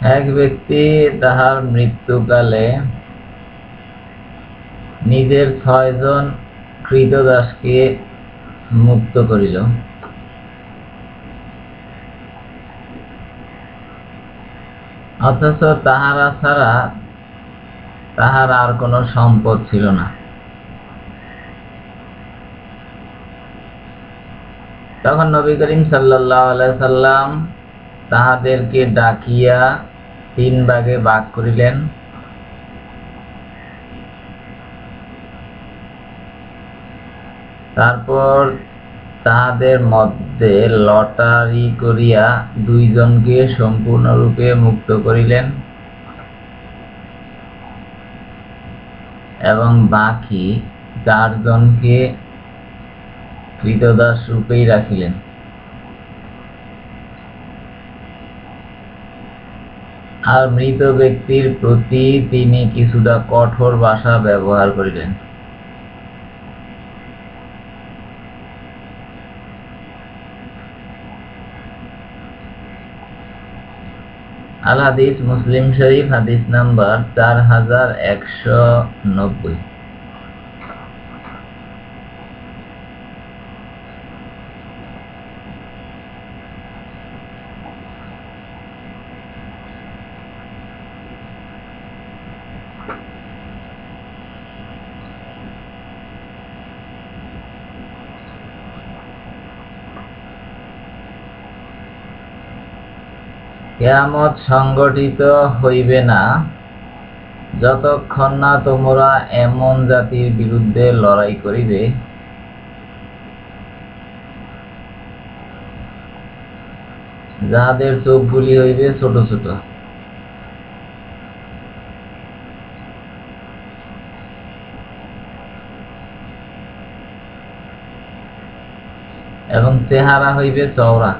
এক ব্যক্তি তাহার মৃত্যুকালে নিজের ছয়জন কৃতদাসকে মুক্ত করিল। অথচ তাহারা ছাড়া তাহার আর কোনো সম্পদ ছিল না। তখন নবী করিম সাল্লাহ সাল্লাম তাহাদেরকে ডাকিয়া তিন ভাগে ভাগ করিলেন। তারপর তাহাদের মধ্যে লটারি করিয়া দুইজনকে সম্পূর্ণরূপে মুক্ত করিলেন এবং বাকি চারজনকে কৃতদাস রূপেই রাখিলেন। আর মৃত ব্যক্তির প্রতি তিনি কিছুটা কঠোর ভাষা ব্যবহার করিলেন। আল হাদিস মুসলিম শরীফ হাদিস নাম্বার চার হাজার একশো নব্বই। কেয়ামত সংগঠিত হইবে না, যতক্ষণ না তোমরা এমন জাতির বিরুদ্ধে লড়াই করিবে। যাহাদের চোখগুলি হইবে ছোট ছোট। এবং চেহারা হইবে চওড়া।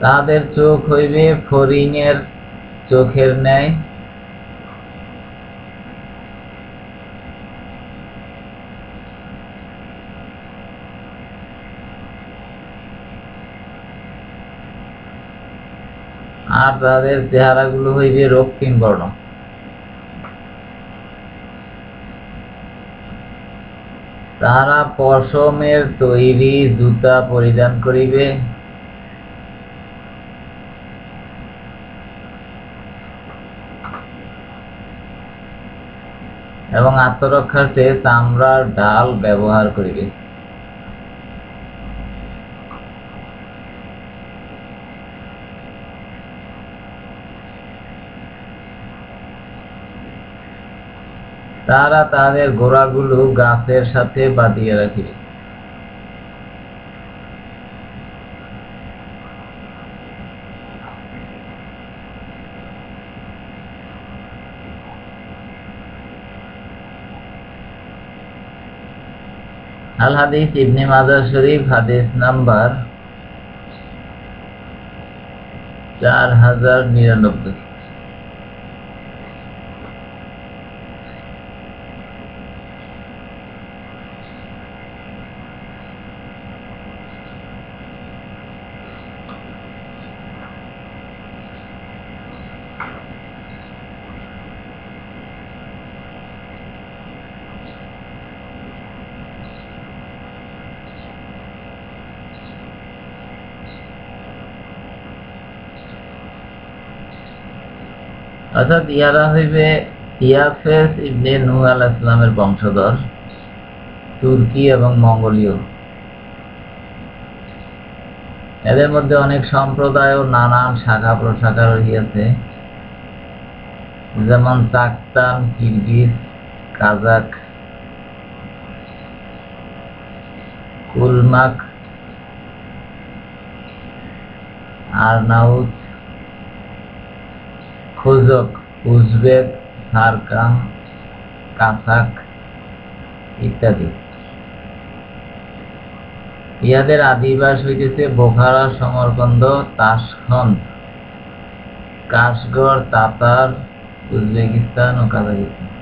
তাদের চোখ হইবে ফরিংয়ের চোখের ন্যায়। আর তাদের চেহারাগুলো হইবে রক্তিম বর্ণ। তাহারা পশমের তৈরি জুতা পরিধান করিবে। এবং আত্মরক্ষার্থে চামড়ার ডাল ব্যবহার করিবে। তারা তাদের ঘোড়াগুলো গাছের সাথে বাঁধিয়ে রাখিবে আল হাদিস ইবনে মাজার শরীফ, হাদিস নাম্বার চার হাজার নিরানব্বই। অর্থাৎ ইয়ারা হইবে ইয়াফেস ইবনে নূহ আলাহ ইসলামের বংশধর, তুর্কি এবং মঙ্গোলীয়। এদের মধ্যে অনেক সম্প্রদায় ও নানান শাখা প্রশাখা রহিয়াছে। যেমন তাকতান কিরগিজ কাজাক কুলমাক, আরনাউত খুজক, উজবেক সারকাম কাসাক ইত্যাদি। ইহাদের আদিবাস হইতেছে Bukhara, Samarkand Tashkent Kashgar, Tatar, Uzbekistan ও কাজাকিস্তান।